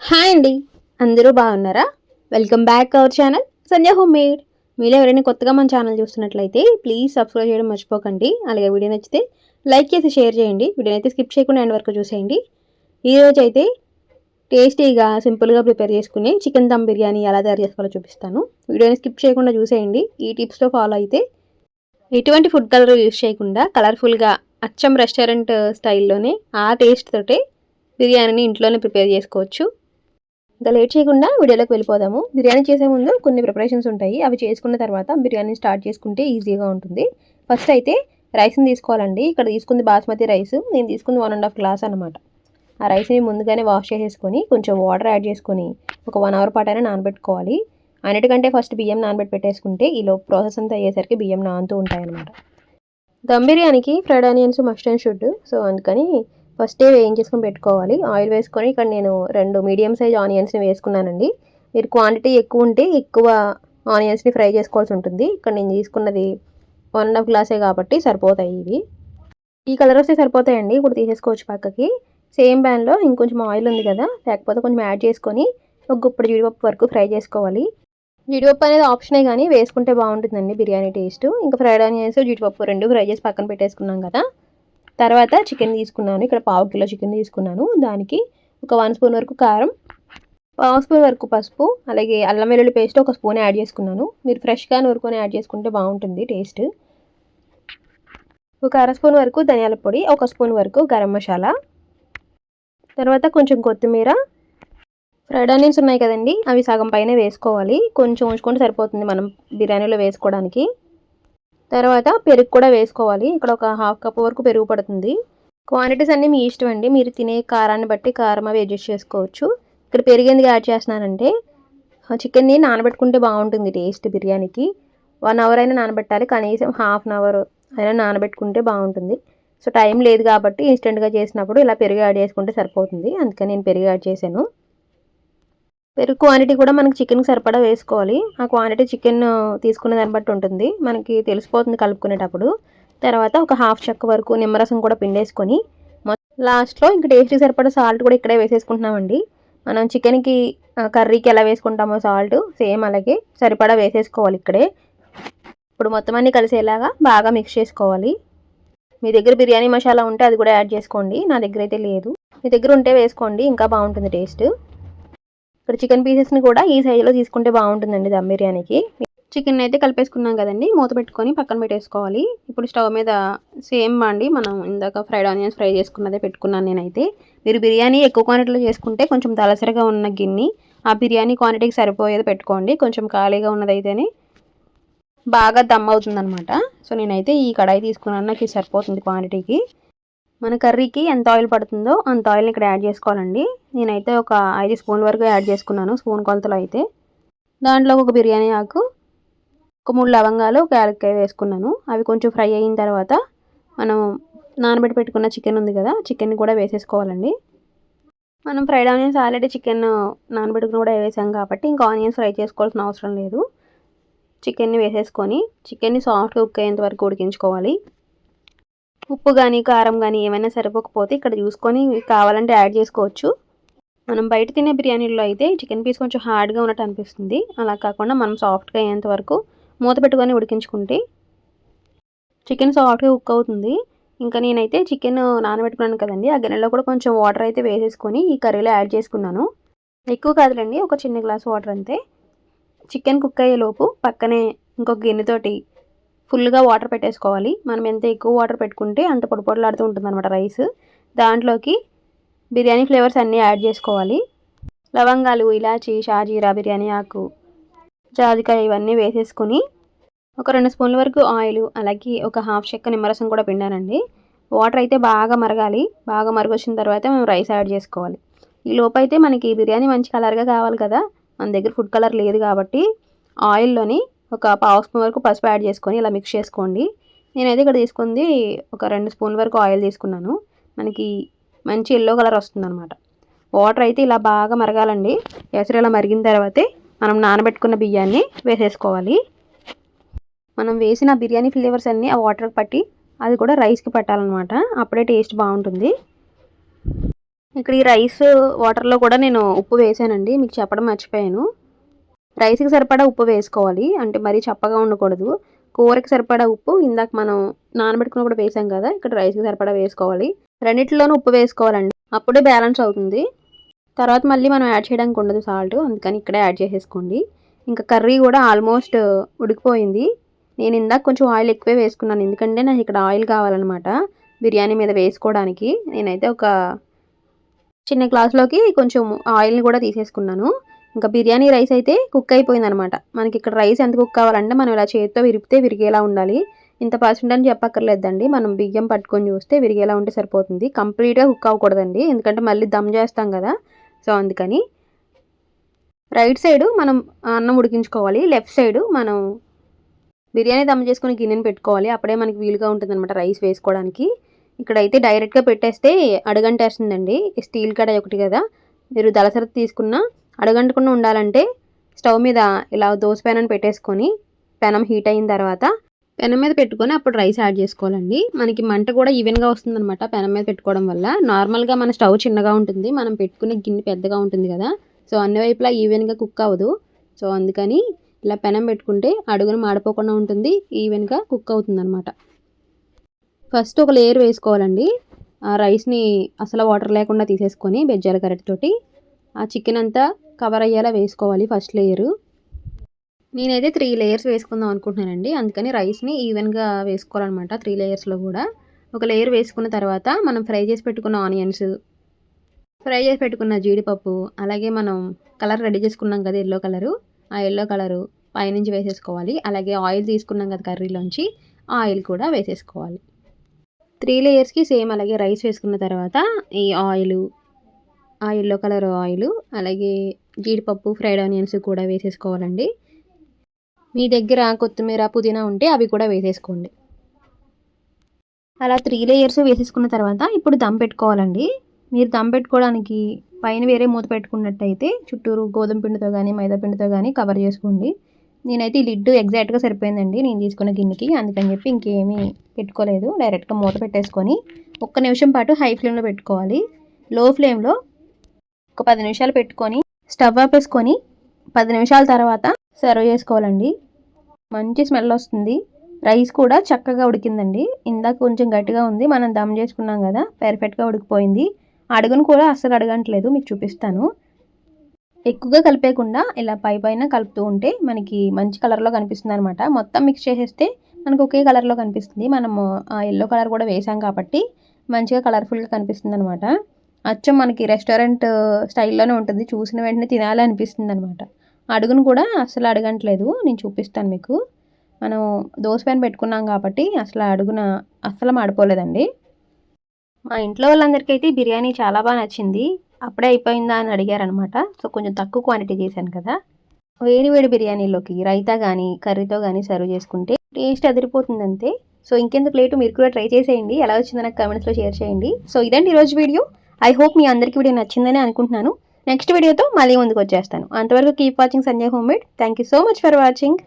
Hi అండి. అందరూ బాగున్నారా? Welcome back our channel Sandhya home made మీరు ఎవరైనా కొత్తగా మన ఛానల్ చూస్తున్నట్లయితే ప్లీజ్ సబ్స్క్రైబ్ చేయడం మర్చిపోకండి. అలాగే వీడియో నచ్చితే లైక్ చేసి షేర్ చేయండి. వీడియో అయితే స్కిప్ చేయకుండా ఎండ్ వరకు చూసేయండి. ఈరోజు అయితే టేస్టీగా సింపుల్గా ప్రిపేర్ చేసుకుని చికెన్ దమ్ బిర్యానీ ఎలా తయారు చేసుకోవాలో చూపిస్తాను. వీడియోని స్కిప్ చేయకుండా చూసేయండి. ఈ టిప్స్తో ఫాలో అయితే ఎటువంటి ఫుడ్ కలర్ యూజ్ చేయకుండా కలర్ఫుల్గా అచ్చం రెస్టారెంట్ స్టైల్లోనే ఆ టేస్ట్ తోటే బిర్యానీని ఇంట్లోనే ప్రిపేర్ చేసుకోవచ్చు. ఇంకా లేట్ చేయకుండా వీడియోలోకి వెళ్ళిపోదాము. బిర్యానీ చేసే ముందు కొన్ని ప్రిపరేషన్స్ ఉంటాయి. అవి చేసుకున్న తర్వాత బిర్యానీ స్టార్ట్ చేసుకుంటే ఈజీగా ఉంటుంది. ఫస్ట్ అయితే రైస్ని తీసుకోవాలండి. ఇక్కడ తీసుకుంది బాస్మతి రైస్. నేను తీసుకుంది వన్ అండ్ హాఫ్ గ్లాస్ అనమాట ఆ రైస్ని ముందుగానే వాష్ చేసేసుకొని కొంచెం వాటర్ యాడ్ చేసుకొని ఒక వన్ అవర్ పాటైనా నానబెట్టుకోవాలి. అన్నిటికంటే ఫస్ట్ బియ్యం నానబెట్టి పెట్టేసుకుంటే ఈలో ప్రాసెస్ అంతా అయ్యేసరికి బియ్యం నానుతూ ఉంటాయన్నమాట. దమ్ బిర్యానీకి fried onions must and should so అందుకని ఫస్టే వేయించేసుకొని పెట్టుకోవాలి. ఆయిల్ వేసుకొని ఇక్కడ నేను రెండు మీడియం సైజ్ ఆనియన్స్ని వేసుకున్నానండి. మీరు క్వాంటిటీ ఎక్కువ ఉంటే ఎక్కువ ఆనియన్స్ని ఫ్రై చేసుకోవాల్సి ఉంటుంది. ఇక్కడ నేను తీసుకున్నది వన్ అండ్ హాఫ్ గ్లాసే కాబట్టి సరిపోతాయి ఇవి. ఈ కలర్ వస్తే సరిపోతాయండి. ఇప్పుడు తీసేసుకోవచ్చు పక్కకి. సేమ్ ప్యాన్లో ఇంకొంచెం ఆయిల్ ఉంది కదా. లేకపోతే కొంచెం యాడ్ చేసుకొని ఒక గుప్పుడు జీడిపప్పు వరకు ఫ్రై చేసుకోవాలి. జీడిపప్పు అనేది ఆప్షనే కానీ వేసుకుంటే బాగుంటుందండి బిర్యానీ టేస్ట్. ఇంకా ఫ్రైడ్ ఆనియన్స్ జీడిపప్పు రెండు ఫ్రై చేసి పక్కన పెట్టేసుకున్నాం కదా. తర్వాత చికెన్ తీసుకున్నాను. ఇక్కడ పావు కిలో చికెన్ తీసుకున్నాను. దానికి ఒక వన్ స్పూన్ వరకు కారం పావు స్పూన్ వరకు పసుపు అలాగే అల్లం వెల్లుల్లి పేస్ట్ ఒక స్పూన్ యాడ్ చేసుకున్నాను. మీరు ఫ్రెష్గా నూరుకొని యాడ్ చేసుకుంటే బాగుంటుంది టేస్ట్ ఒక అర స్పూన్ వరకు ధనియాల పొడి ఒక స్పూన్ వరకు గరం మసాలా. తర్వాత కొంచెం కొత్తిమీర. ఫ్రైడ్ ఆనియన్స్ ఉన్నాయి కదండి అవి సగం పైన వేసుకోవాలి. కొంచెం ఉంచుకుంటే సరిపోతుంది మనం బిర్యానీలో వేసుకోవడానికి. తర్వాత పెరుగు కూడా వేసుకోవాలి. ఇక్కడ ఒక హాఫ్ కప్ వరకు పెరుగు పడుతుంది. క్వాంటిటీస్ అన్నీ మీ ఇష్టం అండి. మీరు తినే కారాన్ని బట్టి కారం అవి అడ్జస్ట్ చేసుకోవచ్చు. ఇక్కడ పెరుగు ఎందుకు యాడ్ చేస్తున్నానంటే చికెన్ని నానబెట్టుకుంటే బాగుంటుంది టేస్ట్ బిర్యానీకి. వన్ అవర్ అయినా నానబెట్టాలి. కనీసం హాఫ్ అన్ అవర్ అయినా నానబెట్టుకుంటే బాగుంటుంది. సో టైం లేదు కాబట్టి ఇన్స్టెంట్గా చేసినప్పుడు ఇలా పెరుగు యాడ్ చేసుకుంటే సరిపోతుంది. అందుకని నేను పెరుగు యాడ్ చేశాను. పెరుగు క్వాంటిటీ కూడా మనకి చికెన్కి సరిపడా వేసుకోవాలి. ఆ క్వాంటిటీ చికెన్ తీసుకునే దాన్ని బట్టి ఉంటుంది. మనకి తెలిసిపోతుంది కలుపుకునేటప్పుడు. తర్వాత ఒక హాఫ్ చెక్క వరకు నిమ్మరసం కూడా పిండేసుకొని లాస్ట్లో ఇంక టేస్ట్కి సరిపడా సాల్ట్ కూడా ఇక్కడే వేసేసుకుంటున్నామండి. మనం చికెన్కి కర్రీకి ఎలా వేసుకుంటామో సాల్ట్ సేమ్ అలాగే సరిపడా వేసేసుకోవాలి ఇక్కడే. ఇప్పుడు మొత్తం అన్నీ కలిసేలాగా బాగా మిక్స్ చేసుకోవాలి. మీ దగ్గర బిర్యానీ మసాలా ఉంటే అది కూడా యాడ్ చేసుకోండి. నా దగ్గర అయితే లేదు. మీ దగ్గర ఉంటే వేసుకోండి. ఇంకా బాగుంటుంది టేస్ట్ ఇక్కడ చికెన్ పీసెస్ని కూడా ఈ సైజులో తీసుకుంటే బాగుంటుందండి దమ్ బిర్యానీకి. చికెన్ అయితే కలిపేసుకున్నాం కదండి మూత పెట్టుకొని పక్కన పెట్టేసుకోవాలి. ఇప్పుడు స్టవ్ మీద సేమ్ అండి మనం ఇందాక ఫ్రైడ్ ఆనియన్స్ ఫ్రై చేసుకున్నదే పెట్టుకున్నాను నేనైతే. మీరు బిర్యానీ ఎక్కువ క్వాంటిటీలో చేసుకుంటే కొంచెం తలసరిగా ఉన్న గిన్నె ఆ బిర్యానీ క్వాంటిటీకి సరిపోయేది పెట్టుకోండి కొంచెం ఖాళీగా ఉన్నదైతేనే బాగా దమ్ అవుతుందనమాట సో నేనైతే ఈ కడాయి తీసుకున్నాను నాకు సరిపోతుంది క్వాంటిటీకి మన కర్రీకి ఎంత ఆయిల్ పడుతుందో అంత ఆయిల్ని ఇక్కడ యాడ్ చేసుకోవాలండి. నేనైతే ఒక ఐదు స్పూన్ల వరకు యాడ్ చేసుకున్నాను స్పూన్ కొలతలో అయితే. దాంట్లో ఒక బిర్యానీ ఆకు ఒక మూడు లవంగాలు ఒక యాలక్కాయ వేసుకున్నాను. అవి కొంచెం ఫ్రై అయిన తర్వాత మనం నానబెట్టి పెట్టుకున్న చికెన్ ఉంది కదా చికెన్ కూడా వేసేసుకోవాలండి. మనం ఫ్రైడ్ ఆనియన్స్ ఆల్రెడీ చికెన్ నానబెట్టుకుని కూడా వేసాం కాబట్టి ఇంకా ఆనియన్స్ ఫ్రై చేసుకోవాల్సిన అవసరం లేదు. చికెన్ని వేసేసుకొని చికెన్ని సాఫ్ట్గా కుక్ అయ్యేంత వరకు ఉడికించుకోవాలి. ఉప్పు కానీ కారం కానీ ఏమైనా సరిపోకపోతే ఇక్కడ చూసుకొని కావాలంటే యాడ్ చేసుకోవచ్చు. మనం బయట తినే బిర్యానీలో అయితే చికెన్ పీస్ కొంచెం హార్డ్గా ఉన్నట్టు అనిపిస్తుంది. అలా కాకుండా మనం సాఫ్ట్గా అయ్యేంత వరకు మూత పెట్టుకొని ఉడికించుకుంటే చికెన్ సాఫ్ట్గా కుక్ అవుతుంది. ఇంకా నేనైతే చికెన్ నానబెట్టుకున్నాను కదండి. ఆ గిన్నెలో కూడా కొంచెం వాటర్ అయితే వేసేసుకొని ఈ కర్రీలో యాడ్ చేసుకున్నాను. ఎక్కువ కాదులండి ఒక చిన్న గ్లాస్ వాటర్ అంతే. చికెన్ కుక్ అయ్యేలోపు పక్కనే ఇంకొక గిన్నెతోటి ఫుల్గా వాటర్ పెట్టేసుకోవాలి. మనం ఎంత ఎక్కువ వాటర్ పెట్టుకుంటే అంత పొడి ఉంటుంది అనమాట రైస్. దాంట్లోకి బిర్యానీ ఫ్లేవర్స్ అన్నీ యాడ్ చేసుకోవాలి. లవంగాలు ఇలాచి షాజీరా బిర్యానీ ఆకు జాజికాయ ఇవన్నీ వేసేసుకొని ఒక రెండు స్పూన్ల వరకు ఆయిల్ అలాగే ఒక హాఫ్ చెక్క నిమ్మరసం కూడా పిండానండి. వాటర్ అయితే బాగా మరగాలి. బాగా మరగొచ్చిన తర్వాత మేము రైస్ యాడ్ చేసుకోవాలి. ఈ లోపైతే మనకి బిర్యానీ మంచి కలర్గా కావాలి కదా. మన దగ్గర ఫుడ్ కలర్ లేదు కాబట్టి ఆయిల్లోని ఒక పావు స్పూన్ వరకు పసుపు యాడ్ చేసుకొని ఇలా మిక్స్ చేసుకోండి. నేనైతే ఇక్కడ తీసుకుంది ఒక రెండు స్పూన్ వరకు ఆయిల్ తీసుకున్నాను. మనకి మంచి ఎల్లో కలర్ వస్తుందన్నమాట. వాటర్ అయితే ఇలా బాగా మరగాలండి. ఎసరు ఇలా మరిగిన తర్వాతే మనం నానబెట్టుకున్న బియ్యాన్ని వేసేసుకోవాలి. మనం వేసిన బిర్యానీ ఫ్లేవర్స్ అన్నీ ఆ వాటర్కి పట్టి అది కూడా రైస్కి పట్టాలన్నమాట. అప్పుడే టేస్ట్ బాగుంటుంది. ఇక్కడ ఈ రైస్ వాటర్లో కూడా నేను ఉప్పు వేసానండి. మీకు చెప్పడం మర్చిపోయాను. రైస్కి సరిపడా ఉప్పు వేసుకోవాలి. అంటే మరీ చప్పగా ఉండకూడదు. కూరకి సరిపడా ఉప్పు ఇందాక మనం నానబెట్టుకుని కూడా వేసాం కదా ఇక్కడ రైస్కి సరిపడా వేసుకోవాలి. రెండిట్లోనూ ఉప్పు వేసుకోవాలండి. అప్పుడే బ్యాలెన్స్ అవుతుంది. తర్వాత మళ్ళీ మనం యాడ్ చేయడానికి ఉండదు సాల్ట్ అందుకని ఇక్కడే యాడ్ చేసేసుకోండి. ఇంకా కర్రీ కూడా ఆల్మోస్ట్ ఉడికిపోయింది. నేను ఇందాక కొంచెం ఆయిల్ ఎక్కువే వేసుకున్నాను. ఎందుకంటే నాకు ఇక్కడ ఆయిల్ కావాలన్నమాట బిర్యానీ మీద వేసుకోవడానికి. నేనైతే ఒక చిన్న గ్లాస్లోకి కొంచెం ఆయిల్ని కూడా తీసేసుకున్నాను. ఇంకా బిర్యానీ రైస్ అయితే కుక్ అయిపోయింది అనమాట మనకి ఇక్కడ రైస్ ఎంత కుక్ కావాలంటే మనం ఇలా చేతితో విరిపితే విరిగేలా ఉండాలి. ఇంత పర్సెంట్ అని చెప్పక్కర్లేదండి. మనం బియ్యం పట్టుకొని చూస్తే విరిగేలా ఉంటే సరిపోతుంది. కంప్లీట్గా కుక్ అవ్వకూడదండి. ఎందుకంటే మళ్ళీ దమ్ చేస్తాం కదా. సో అందుకని రైట్ సైడ్ మనం అన్నం ఉడికించుకోవాలి. లెఫ్ట్ సైడ్ మనం బిర్యానీ దమ్ చేసుకుని గిన్నెని పెట్టుకోవాలి. అప్పుడే మనకి వీలుగా ఉంటుంది అనమాట రైస్ వేసుకోవడానికి. ఇక్కడైతే డైరెక్ట్గా పెట్టేస్తే అడగంటేస్తుందండి. స్టీల్ కడాయి ఒకటి కదా. మీరు దళసరి తీసుకున్న అడగంటకుండా ఉండాలంటే స్టవ్ మీద ఇలా దోశ పెనం పెట్టేసుకొని పెనం హీట్ అయిన తర్వాత పెనం మీద పెట్టుకొని అప్పుడు రైస్ యాడ్ చేసుకోవాలండి. మనకి మంట కూడా ఈవెన్గా వస్తుందన్నమాట పెనం మీద పెట్టుకోవడం వల్ల. నార్మల్గా మన స్టవ్ చిన్నగా ఉంటుంది. మనం పెట్టుకునే గిన్నె పెద్దగా ఉంటుంది కదా. సో అన్ని వైపులా ఈవెన్గా కుక్ అవ్వదు. సో అందుకని ఇలా పెనం పెట్టుకుంటే అడుగును మాడిపోకుండా ఉంటుంది. ఈవెన్గా కుక్ అవుతుంది అనమాట ఫస్ట్ ఒక లేయర్ వేసుకోవాలండి. ఆ రైస్ని అసలు వాటర్ లేకుండా తీసేసుకొని బెజ్జాల గరిటెతోటి ఆ చికెన్ అంతా కవర్ అయ్యేలా వేసుకోవాలి ఫస్ట్ లేయరు నేనైతే త్రీ లేయర్స్ వేసుకుందాం అనుకుంటున్నానండి. అందుకని రైస్ని ఈవెన్గా వేసుకోవాలన్నమాట త్రీ లేయర్స్లో కూడా. ఒక లేయర్ వేసుకున్న తర్వాత మనం ఫ్రై చేసి పెట్టుకున్న ఆనియన్స్ ఫ్రై చేసి పెట్టుకున్న జీడిపప్పు అలాగే మనం కలర్ రెడీ చేసుకున్నాం కదా ఎల్లో కలరు ఆ ఎల్లో కలరు పైనుంచి వేసేసుకోవాలి. అలాగే ఆయిల్ తీసుకున్నాం కదా కర్రీలోంచి ఆయిల్ కూడా వేసేసుకోవాలి. త్రీ లేయర్స్కి సేమ్ అలాగే రైస్ వేసుకున్న తర్వాత ఈ ఆయిల్ ఆ ఎల్లో కలర్ ఆయిల్ అలాగే జీడిపప్పు ఫ్రైడ్ ఆనియన్స్ కూడా వేసేసుకోవాలండి. మీ దగ్గర కొత్తిమీర పుదీనా ఉంటే అవి కూడా వేసేసుకోండి. అలా త్రీ లేయర్స్ వేసేసుకున్న తర్వాత ఇప్పుడు దమ్ పెట్టుకోవాలండి. మీరు దమ్ పెట్టుకోవడానికి పైన వేరే మూత పెట్టుకున్నట్టయితే చుట్టూరు గోధుమ పిండితో కానీ మైదా పిండితో కానీ కవర్ చేసుకోండి. నేనైతే ఈ లిడ్ ఎగ్జాక్ట్గా సరిపోయిందండి. నేను తీసుకున్న గిన్నెకి అందుకని చెప్పి ఇంకేమీ పెట్టుకోలేదు. డైరెక్ట్గా మూత పెట్టేసుకొని ఒక్క నిమిషం పాటు హై ఫ్లేమ్లో పెట్టుకోవాలి. లో ఫ్లేమ్లో ఒక పది నిమిషాలు పెట్టుకొని స్టవ్ ఆపేసుకొని పది నిమిషాల తర్వాత సర్వ్ చేసుకోవాలండి. మంచి స్మెల్ వస్తుంది. రైస్ కూడా చక్కగా ఉడికిందండి. ఇందాక కొంచెం గట్టిగా ఉంది. మనం దమ్ చేసుకున్నాం కదా పెర్ఫెక్ట్గా ఉడికిపోయింది. అడుగును కూడా అస్సలు అడగట్లేదు. మీకు చూపిస్తాను. ఎక్కువగా కలిపేయకుండా ఇలా పై పైన కలుపుతూ ఉంటే మనకి మంచి కలర్లో కనిపిస్తుంది అనమాట మొత్తం మిక్స్ చేసేస్తే మనకు ఒకే కలర్లో కనిపిస్తుంది. మనము ఆ ఎల్లో కలర్ కూడా వేసాం కాబట్టి మంచిగా కలర్ఫుల్గా కనిపిస్తుంది అనమాట అచ్చం మనకి రెస్టారెంట్ స్టైల్లోనే ఉంటుంది. చూసిన వెంటనే తినాలి అనిపిస్తుంది అనమాట అడుగును కూడా అసలు అడగట్లేదు. నేను చూపిస్తాను మీకు. మనం దోశ పైన పెట్టుకున్నాం కాబట్టి అసలు అడుగున అస్సలు మాడిపోలేదండి. మా ఇంట్లో వాళ్ళందరికీ అయితే బిర్యానీ చాలా బాగా నచ్చింది. అప్పుడే అయిపోయిందా అని అడిగారనమాట సో కొంచెం తక్కువ క్వాంటిటీ చేశాను కదా. వేడి వేడి బిర్యానీలోకి రైతా కానీ కర్రీతో కానీ సర్వ్ చేసుకుంటే టేస్ట్ అదిరిపోతుంది అంతే సో ఇంకెందుకు లేటు మీరు కూడా ట్రై చేసేయండి. ఎలా వచ్చిందో నాకు కమెంట్స్లో షేర్ చేయండి. సో ఇదండి ఈరోజు వీడియో. ఐ హోప్ మీ అందరికీ వీడియో నచ్చిందని అనుకుంటున్నాను. నెక్స్ట్ వీడియోతో మళ్ళీ ముందుకు వచ్చేస్తాను. అంతవరకు keep watching Sanjay home made thank you so much for watching